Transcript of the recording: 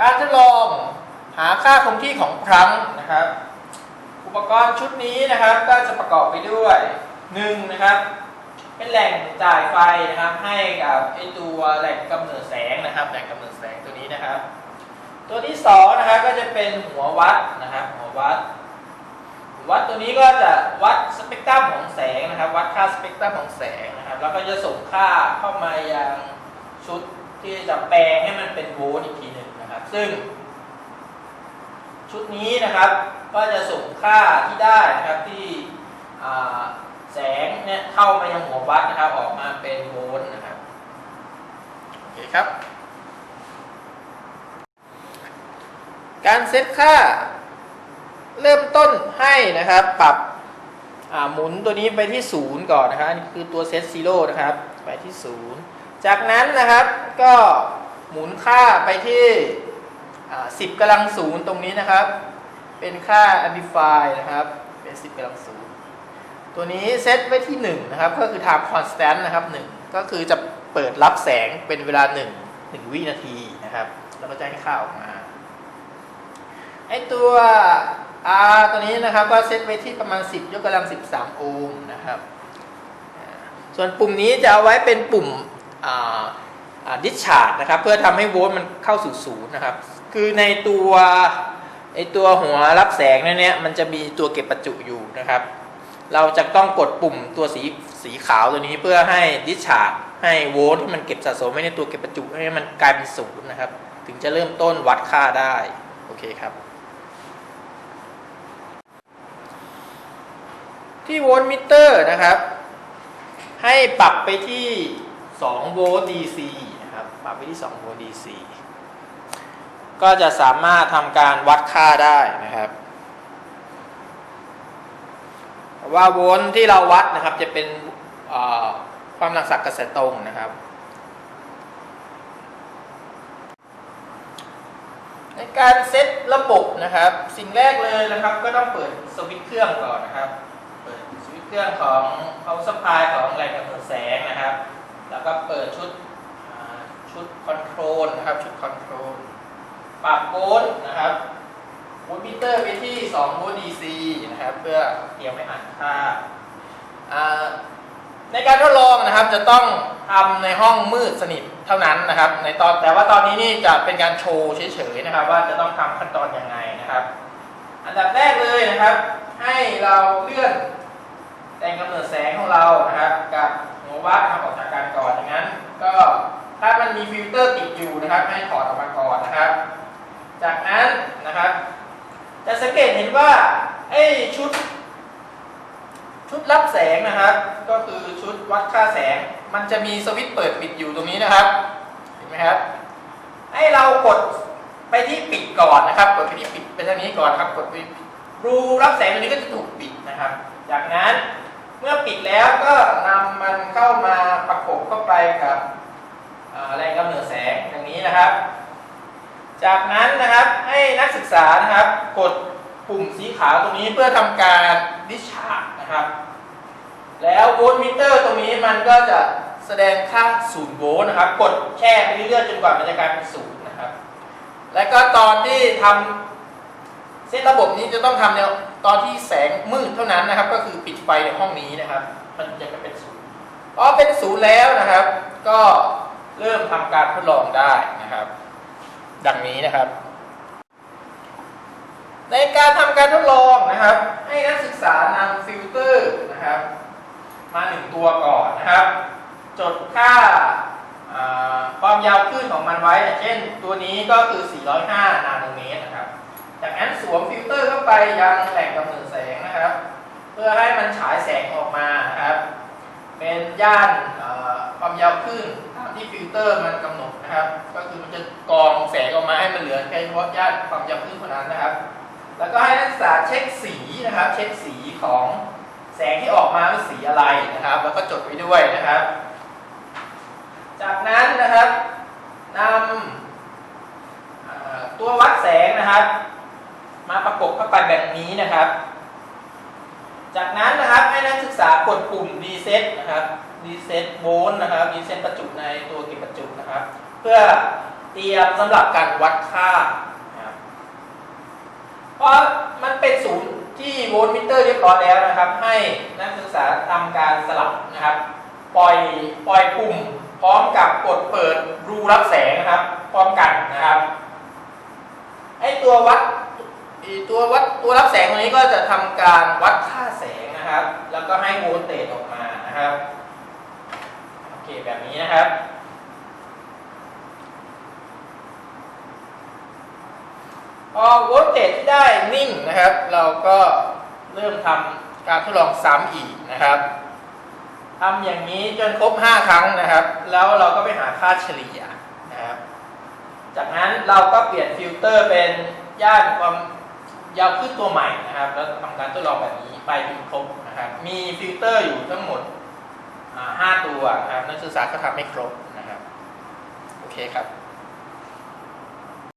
การทดลองหาค่าคงที่ของพลังนะครับ อุปกรณ์ชุดนี้นะครับก็จะประกอบไปด้วยหนึ่งนะครับเป็นแหล่งจ่ายไฟนะครับ ให้กับไอตัวแหล่งกำเนิดแสงนะครับ แหล่งกำเนิดแสงตัวนี้นะครับ ตัวที่สองนะครับก็จะเป็นหัววัดนะครับ หัววัด วัดตัวนี้ก็จะวัดสเปกตรัมของแสงนะครับ วัดค่าสเปกตรัมของแสงนะครับ แล้วก็จะส่งค่าเข้ามายังชุดที่จะแปลงให้มันเป็นโวลต์อีกทีหนึ่ง ซึ่ง ชุดนี้นะครับก็จะส่งค่าที่ได้นะครับที่แสงเนี่ยเข้ามายังหัววัดนะครับออกมาเป็นโวลต์นะครับโอเคครับ การเซตค่าเริ่มต้นให้นะครับปรับหมุนตัวนี้ไปที่ศูนย์ก่อนนะครับนนี่คือตัวเซตซีโร่นะครับไปที่ศูนย์จากนั้นนะครับก็หมุนค่าไปที่ อ่า10กำลังศูนย์ตรงนี้นะครับ เป็นค่า amplify นะครับ เป็น 10กำลังศูนย์ตัวนี้เซตไว้ที่1นะครับ ก็คือ time constant นะครับ 1 ก็คือจะเปิดรับแสงเป็นเวลา 1 1 วินาทีนะครับ แล้วก็จะให้ค่าออกมา ไอตัว R ตัวนี้นะครับ ก็เซตไว้ที่ประมาณ 10 ยกกำลัง 13 โอห์มนะครับ ส่วนปุ่มนี้จะเอาไว้เป็นปุ่มอ่า ดิชาร์ดนะครับเพื่อทำให้โวลต์มันเข้าสู่ศูนย์นะครับ คือในตัวไอตัวหัวรับแสงเนี่ยมันจะมีตัวเก็บประจุอยู่นะครับ เราจะต้องกดปุ่มตัวสีสีขาวตัวนี้เพื่อให้ดิชาร์ดให้โวลต์ที่มันเก็บสะสมไว้ในตัวเก็บประจุให้มันกลายเป็นศูนย์นะครับ ถึงจะเริ่มต้นวัดค่าได้โอเคครับ ที่โวลต์มิเตอร์นะครับ ให้ปรับไปที่2โวลต์ DC นะครับบไปที่2โวลต์ DC ก็จะสามารถทำการวัดค่าได้นะครับว่าโวลต์ที่เราวัดนะครับจะเป็นความหลังสักกระแสตรงนะครับในการเซตระบบนะครับ สิ่งแรกเลยนะครับ ก็ต้องเปิดสวิตช์เครื่องก่อนนะครับ เปิดสวิตช์เครื่องของ power supply ของแหล่งกำเนิดแสงนะครับ แล้วก็เปิดชุด ชุดคอนโทรลนะครับ ชุดคอนโทรลปรับโวลต์นะครับโวลต์มิเตอร์ไปที่2โวลต์ DC นะครับ เพื่อเตรียมไว้อ่านค่าในการทดลองนะครับจะต้องทำในห้องมืดสนิทเท่านั้นนะครับ ในตอนแต่ว่าตอนนี้นี่จะเป็นการโชว์เฉยๆนะครับ ว่าจะต้องทำขั้นตอนยังไงนะครับ อันดับแรกเลยนะครับ ให้เราเลื่อนแรงกำเนิดแสงของเรานะครับ กับหัววัดนะครับออกจากการก่อนอย่างนั้นก็ ถ้ามันมีฟิลเตอร์ติดอยู่นะครับ ให้ถอดออกมาก่อนนะครับ จากนั้นนะครับ จะสังเกตเห็นว่าไอ้ชุด ชุดรับแสงนะครับ ก็คือชุดวัดค่าแสง มันจะมีสวิตช์เปิดปิดอยู่ตรงนี้นะครับ เห็นไหมครับ ให้เรากดไปที่ปิดก่อนนะครับ กดไปที่ปิดไปทางนี้ก่อนครับ กดไปรูรับแสงตัวนี้ก็จะถูกปิดนะครับ จากนั้นเมื่อปิดแล้วก็นำมันเข้ามาประกบเข้าไปกับ แรงกำเนิดแสงอย่างนี้นะครับ จากนั้นนะครับให้นักศึกษานะครับ กดปุ่มสีขาวตรงนี้เพื่อทำการดิชาร์จนะครับ แล้วโวลต์มิเตอร์ตรงนี้มันก็จะแสดงค่า0โวลต์นะครับ กดแช่ไปเรื่อยๆจนกว่ามันจะกลายเป็นศูนย์นะครับ และก็ตอนที่ทำเซตระบบนี้จะต้องทำในตอนที่แสงมืดเท่านั้นนะครับ ก็คือปิดไฟในห้องนี้นะครับ มันจะเป็นศูนย์พอเป็นศูนย์แล้วนะครับ ก็ เริ่มทำการทดลองได้นะครับ ดังนี้นะครับ ในการทำการทดลองนะครับ ให้นักศึกษานำฟิลเตอร์นะครับ มาหนึ่งตัวก่อนนะครับ จดค่าความยาวคลื่นของมันไว้ เช่น ตัวนี้ก็คือ 405 นาโนเมตรนะครับ จากนั้นสวมฟิลเตอร์เข้าไปยังแหล่งกำเนิดแสงนะครับ เพื่อให้มันฉายแสงออกมานะครับ เป็นย่านความยาวคลื่น ที่ฟิลเตอร์มันกำหนดนะครับ ก็คือมันจะกรองแสงออกมาให้มันเหลือแค่เฉพาะย่านความยาวคลื่นเท่านั้นนะครับ แล้วก็ให้นักศึกษาเช็คสีนะครับ เช็คสีของแสงที่ออกมาเป็นสีอะไรนะครับ แล้วก็จดไว้ด้วยนะครับ จากนั้นนะครับนำตัววัดแสงนะครับ มาประกบเข้าไปแบบนี้นะครับ จากนั้นนะครับให้นักศึกษากดปุ่ม reset นะครับ reset โวลต์นะครับ reset ประจุในตัวเก็บประจุนะครับ เพื่อเตรียมสำหรับการวัดค่าเพราะมันเป็นศูนย์ที่โวลต์มิเตอร์เรียบร้อยแล้วนะครับ ให้นักศึกษาทำการสลับนะครับ ปล่อยปล่อยปุ่มพร้อมกับกดเปิดรูรับแสงนะครับ พร้อมกันนะครับไอตัววัด ตัววัดตัวรับแสงตัวนี้ก็จะทำการวัดค่าแสงนะครับ แล้วก็ให้โวลเตจออกมานะครับโอเคแบบนี้นะครับ พอโวลเตจที่ได้นิ่งนะครับ เราก็เริ่มทำการทดลองซ้ำอีกนะครับทำอย่างนี้จนครบ 5 ครั้งนะครับ แล้วเราก็ไปหาค่าเฉลี่ยนะครับ จากนั้นเราก็เปลี่ยนฟิลเตอร์เป็นย่านความ ยาวขึ้นตัวใหม่นะครับ แล้วทำการทดลองแบบนี้ไปจนครบนะครับ มีฟิลเตอร์อยู่ทั้งหมดอ่า5ตัวนะครับนักศึกษาก็ทำไม่ครบนะครับ โอเคครับ